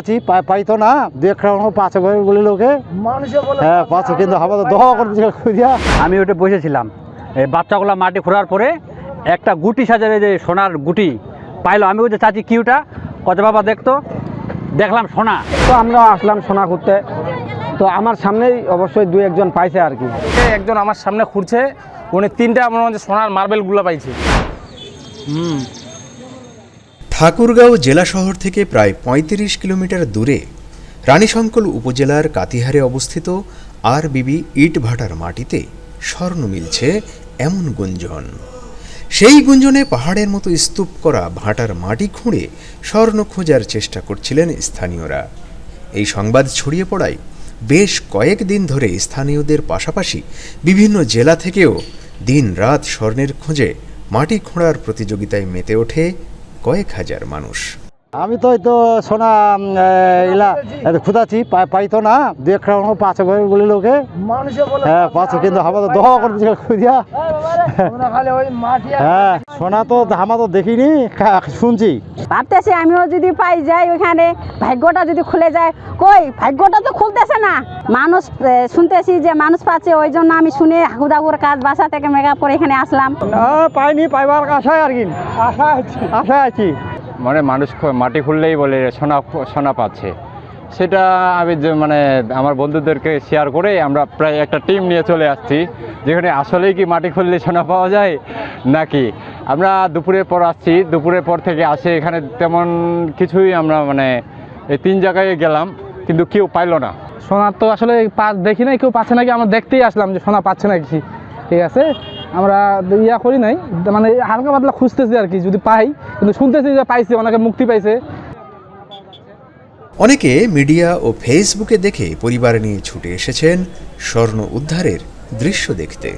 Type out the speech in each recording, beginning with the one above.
আছি পাইতো না দু একটা পাঁচ বলে লোকে। হ্যাঁ পাঁচ কিন্তু আমাদের দহ আমি ওটা বসেছিলাম। এই বাচ্চাগুলো মাটি খোঁড়ার পরে একটা গুটি সাজারে যে সোনার গুটি পাইলো। আমি বলছি চাচি কি ওটা? কত বাবা দেখতো দেখলাম সোনা। তো আমরা আসলাম সোনা খুঁজতে তো আমার সামনেই অবশ্যই দু একজন পাইছে আর কি। একজন আমার সামনে খুঁড়ছে উনি তিনটা আমার মধ্যে সোনার মার্বেলগুলো পাইছে। ঠাকুরগাঁও জেলা শহর থেকে প্রায় ৩৫ কিলোমিটার দূরে রানীশঙ্কল উপজেলার কাতিহারে অবস্থিত আর বিবি ইট ভাটার মাটিতে স্বর্ণ মিলছে এমন গুঞ্জন। সেই গুঞ্জনে পাহাড়ের মতো স্তূপ করা ভাটার মাটি খুঁড়ে স্বর্ণ খোঁজার চেষ্টা করছিলেন স্থানীয়রা। এই সংবাদ ছড়িয়ে পড়ায় বেশ কয়েকদিন ধরে স্থানীয়দের পাশাপাশি বিভিন্ন জেলা থেকেও দিন রাত স্বর্ণের খোঁজে মাটি খোঁড়ার প্রতিযোগিতায় মেতে ওঠে কয়েক হাজার মানুষ। আমি তো এই তো সোনা এলা খুঁজাছি পাইতো না দু একটা পাঁচ বলে লোকে। হ্যাঁ পাঁচ কিন্তু আমাদের দহ করে দিয়েছিল খুঁজিয়া হ্যাঁ সোনা তো আমার তো দেখিনি শুনছি। ভাবতেছি আমিও যদি পাই যাই ওইখানে ভাগ্যটা যদি খুলে যায় কই ভাগ্যটা তো খুলতেছে না। মানুষ শুনতেছি যে মানুষ পাচ্ছে ওই জন্য আমি শুনে হাগুদাগুর কাজ বাসা থেকে মেকআপ করে এখানে আসলাম। না পাইনি পাইবার আশায় আর কি। আশা আছি। আশায় আছি। মানে মানুষ মাটি খুললেই বলে সোনা সোনা পাচ্ছে। সেটা আমি যে মানে আমার বন্ধুদেরকে শেয়ার করে আমরা প্রায় একটা টিম নিয়ে চলে আসছি, যেখানে আসলেই কি মাটি খুললে সোনা পাওয়া যায় নাকি? আমরা দুপুরের পর আসছি, দুপুরের পর থেকে আসে এখানে তেমন কিছুই আমরা মানে এই তিন জায়গায় গেলাম, কিন্তু কেউ পাইলো না। সোনা তো আসলে দেখি নাই, কেউ পাচ্ছে নাকি? আমরা দেখতেই আসলাম যে সোনা পাচ্ছে নাকি। ঠিক আছে? আমরা ইয়া করি নাই মানে হালকা পাতলা খুঁজতেছি আর কি যদি পাই। কিন্তু শুনতেছি যে পাইছে অনেকে মুক্তি পাইছে। অনেকে মিডিয়া ও ফেসবুকে দেখে পরিবার নিয়ে ছুটে এসেছেন স্বর্ণ উদ্ধারের দৃশ্য দেখতে।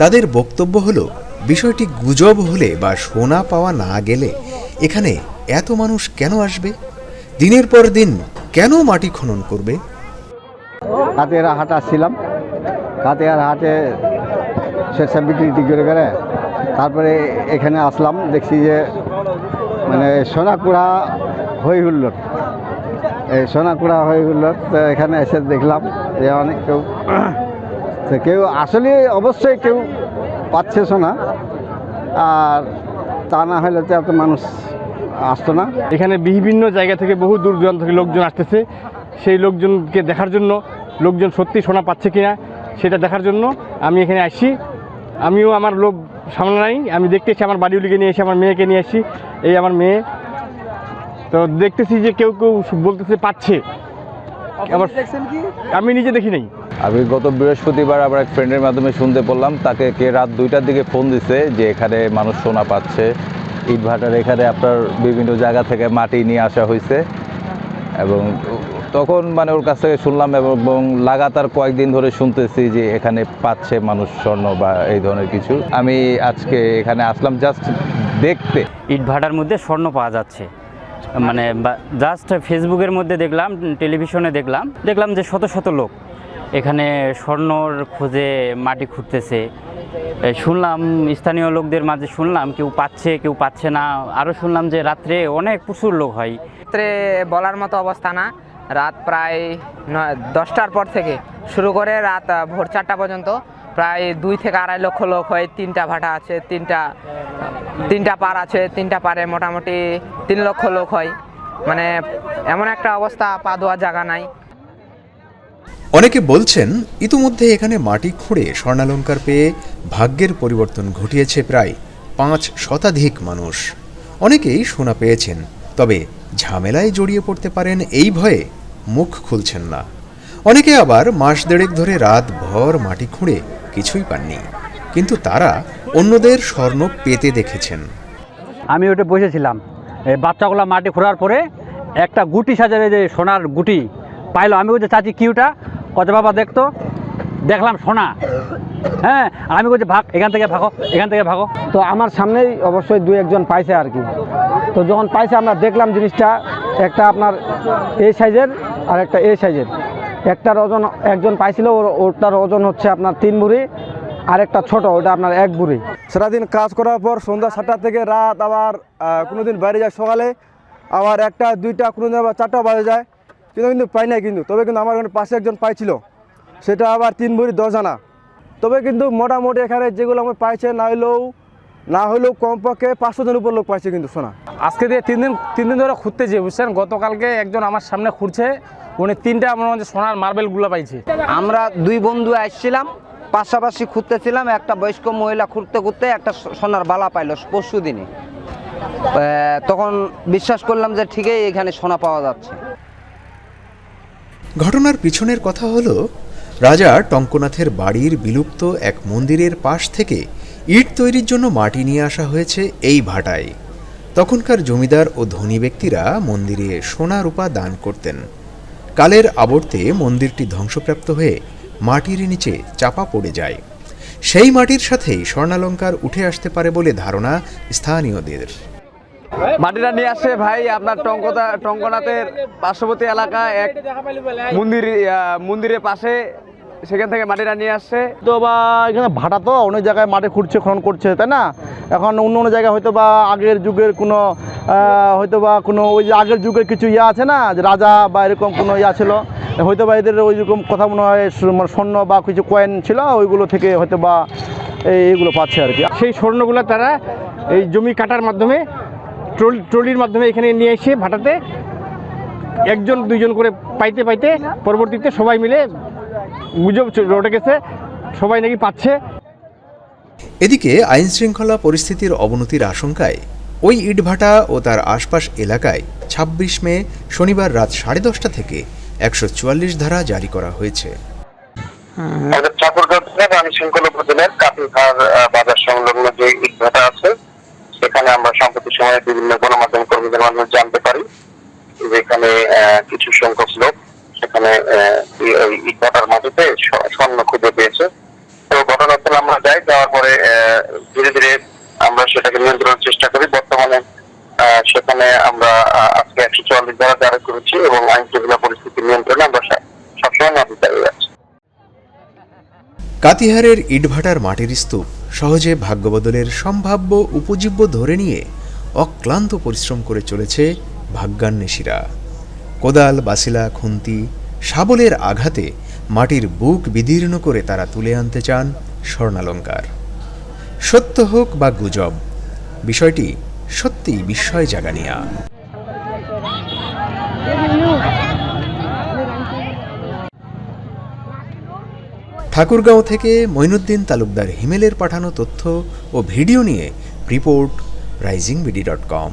তাদের বক্তব্য হলো বিষয়টি গুজব হলে বা সোনা পাওয়া না গেলে এখানে এত মানুষ কেন আসবে? দিনের পর দিন কেন মাটি খনন করবে? কাতের হাট আসছিলাম। কাতের হাটে বিক্রি টিক্রি করে করে তারপরে এখানে আসলাম, দেখছি যে মানে সোনাকুড়া হই হুল্লোর এই সোনাকুড়া হই হুল্লোর তো এখানে এসে দেখলাম যে অনেক কেউ, তো কেউ আসলে অবশ্যই কেউ পাচ্ছে সোনা, আর তা না হলে তো এত মানুষ আসতো না। এখানে বিভিন্ন জায়গা থেকে বহু দূর দূরান্ত থেকে লোকজন আসতেছে। সেই লোকজনকে দেখার জন্য, লোকজন সত্যি সোনা পাচ্ছে কিনা, সেটা দেখার জন্য আমি এখানে আসি আমিও আমার লোক সামনে নাই। আমি দেখতেছি আমার বাড়িগুলিকে নিয়ে এসে আমার মেয়েকে নিয়ে আসি। এই আমার মেয়ে। তো দেখতেছি যে কেউ কেউ বলতেছে পাচ্ছে। আবার আমি নিজে দেখি নাই। আমি গত বৃহস্পতিবার আবার এক ফ্রেন্ডের মাধ্যমে শুনতে পড়লাম। তাকে কে রাত দুইটার দিকে ফোন দিছে যে এখানে মানুষ সোনা পাচ্ছে। ইটভাটার এখানে আপনার বিভিন্ন জায়গা থেকে মাটি নিয়ে আসা হয়েছে এবং তখন মানে ওর কাছ থেকে শুনলাম এবং লাগাতার কয়েকদিন ধরে শুনতেছি যে এখানে পাচ্ছে মানুষ স্বর্ণ বা এই ধরনের কিছু। আমি আজকে এখানে আসলাম জাস্ট দেখতে। ইট ভাটার মধ্যে স্বর্ণ পাওয়া যাচ্ছে। মানে জাস্ট ফেসবুকের মধ্যে দেখলাম টেলিভিশনে দেখলাম দেখলাম যে শত শত লোক এখানে স্বর্ণর খোঁজে মাটি খুঁড়তেছে। শুনলাম স্থানীয় লোকদের মাঝে শুনলাম কেউ পাচ্ছে কেউ পাচ্ছে না। আরও শুনলাম যে রাত্রে অনেক প্রচুর লোক হয়। ক্ষেত্রে বলার মতো অবস্থা না। রাত প্রায় দশটার পর থেকে শুরু করে রাত ভোর চারটা পর্যন্ত। প্রায় দুই থেকে আড়াই লক্ষ লোক হয় তিনটা ভাটা আছে, তিনটা তিনটা পার আছে, তিনটা পারে মোটামুটি তিন লক্ষ লোক হয়। মানে এমন একটা অবস্থা, পা ধোয়ার জায়গা নাই। অনেকে বলছেন, ইতিমধ্যে এখানে মাটি খুঁড়ে স্বর্ণালঙ্কার পেয়ে ভাগ্যের পরিবর্তন ঘটিয়েছে প্রায় পাঁচ শতাধিক মানুষ। অনেকেই সোনা পেয়েছেন, তবে ঝামেলায় জড়িয়ে পড়তে পারেন এই ভয়ে। মুখ খুলছেন না। অনেকে আবার মাস দেড়েক ধরে রাত ভর মাটি খুঁড়ে কিছুই পাননি। কিন্তু তারা অন্যদের স্বর্ণ পেতে দেখেছেন। আমি ওটা বসেছিলাম। এই বাচ্চাগুলো মাটি খোঁড়ার পরে একটা গুটি সাজারে যে সোনার গুটি পাইলো। আমি বলছি চাচি কি ওটা? কত বাবা দেখতো দেখলাম সোনা। হ্যাঁ আমি বলছি ভাগ এখান থেকে ভাগো এখান থেকে ভাগো। তো আমার সামনেই অবশ্যই দু একজন পাইছে আর কি। তো যখন পাইছে আমরা দেখলাম জিনিসটা। একটা আপনার এই সাইজের আর একটা এই সাইজের একটার ওজন একজন পাইছিল, ওর ওটার ওজন হচ্ছে আপনার তিন বুড়ি আর একটা ছোট, ওটা আপনার এক বুড়ি সারাদিন কাজ করার পর সন্ধ্যা সাতটা থেকে রাত আবার কোনো দিন বাইরে যায় সকালে, আবার একটা, দুইটা কোনো দিন আবার চারটা বাজে যায়। কিন্তু কিন্তু পাই নাই কিন্তু, তবে কিন্তু আমার এখানে পাশে একজন পাইছিল। সেটা আবার তিন ভরি দশ আনা তবে কিন্তু মোটামুটি এখানে যেগুলো আমার পাইছে না হলেও না হলেও কমপক্ষে পাঁচশো জন উপর লোক পাইছে কিন্তু সোনা। আজকে দিয়ে তিন দিন তিন দিন ধরে খুঁজতেছি বুঝছেন গতকালকে একজন আমার সামনে খুঁড়ছে উনি তিনটা আমার মধ্যে সোনার মার্বেলগুলো পাইছে। আমরা দুই বন্ধু আসছিলাম পাশাপাশি খুঁজতেছিলাম একটা বয়স্ক মহিলা খুঁড়তে খুঁড়তে একটা সোনার বালা পাইলো পরশু দিনে। তখন বিশ্বাস করলাম যে ঠিকই এখানে সোনা পাওয়া যাচ্ছে। ঘটনার পিছনের কথা হলো রাজা টঙ্কনাথের বাড়ির বিলুপ্ত এক মন্দিরের পাশ থেকে ইট তৈরির জন্য মাটি নিয়ে আসা হয়েছে এই ভাটায়। তখনকার জমিদার ও ধনী ব্যক্তিরা মন্দিরে সোনা রূপা দান করতেন। কালের আবর্তে মন্দিরটি ধ্বংসপ্রাপ্ত হয়ে মাটির নিচে চাপা পড়ে যায়। সেই মাটির সাথেই স্বর্ণালঙ্কার উঠে আসতে পারে বলে ধারণা স্থানীয়দের। মাটিটা নিয়ে আসে ভাই, আপনার টঙ্কতা টঙ্কনাথের পার্শ্ববর্তী এলাকা এক মন্দির মন্দিরের পাশে সেখান থেকে মাটিটা নিয়ে আসছে তো বা এখানে ভাটা তো অনেক জায়গায় মাটি খুঁড়ছে খনন করছে তাই না? এখন অন্য অন্য জায়গায় হয়তো বা আগের যুগের কোনো হয়তো বা কোনো ওই যে আগের যুগের কিছু ইয়া আছে না? যে রাজা বা এরকম কোনো ইয়া ছিল? হয়তো বা এদের ওই রকম কথা মনে হয় মানে স্বর্ণ বা কিছু কয়েন ছিল ওইগুলো থেকে হয়তো বা এই- এইগুলো পাচ্ছে আর কি। সেই স্বর্ণগুলো তারা এই জমি কাটার মাধ্যমে ট্রলি ট্রলির মাধ্যমে এখানে নিয়ে এসে ভাটাতে একজন দুইজন করে পাইতে পাইতে পরবর্তীতে সবাই মিলে গুজব রটে গেছে সবাই নাকি পাচ্ছে। এদিকে আইন শৃঙ্খলা পরিস্থিতির অবনতির আশঙ্কায় ওই ইটভাটা ও তার আশপাশ এলাকায় ২৬ মে শনিবার রাত সাড়ে দশটা থেকে একশো চুয়াল্লিশ ধারা জারি করা হয়েছে। বাজার সংলগ্ন যে ইটভাটা আছে সেখানে আমরা সাম্প্রতিক সময়ে বিভিন্ন গণমাধ্যম কর্মীদের মাধ্যমে জানতে পারি যেখানে আহ, কিছু সংখ্যক লোক সেখানে ইটভাটার মাটিতে স্বর্ণ খুঁজে পেয়েছে। তো ঘটনাস্থলে আমরা যাই, যাওয়ার পরে ধীরে ধীরে আমরা সেটাকে নিয়ন্ত্রণের চেষ্টা করি। বর্তমানে সেখানে আমরা আজকে একশো চুয়াল্লিশ ধারা জারি করেছি এবং আইন শৃঙ্খলা পরিস্থিতি নিয়ন্ত্রণে আমরা সব- সবসময় নজরদারি রাখছি কাতিহারের ইটভাটার মাটির স্তূপ সহজে ভাগ্যবদলের সম্ভাব্য উপজীব্য ধরে নিয়ে অক্লান্ত পরিশ্রম করে চলেছে ভাগ্যান্বেষীরা। কোদাল, বাসিলা, খুন্তি, শাবলের আঘাতে মাটির বুক বিদীর্ণ করে তারা তুলে আনতে চান স্বর্ণালঙ্কার। সত্য হোক বা গুজব, বিষয়টি সত্যিই বিস্ময় জাগানিয়া। ঠাকুরগাঁও থেকে মঈনুদ্দিন তালুকদার হিমেলের পাঠানো তথ্য ও ভিডিও নিয়ে report, Rising BD dot com.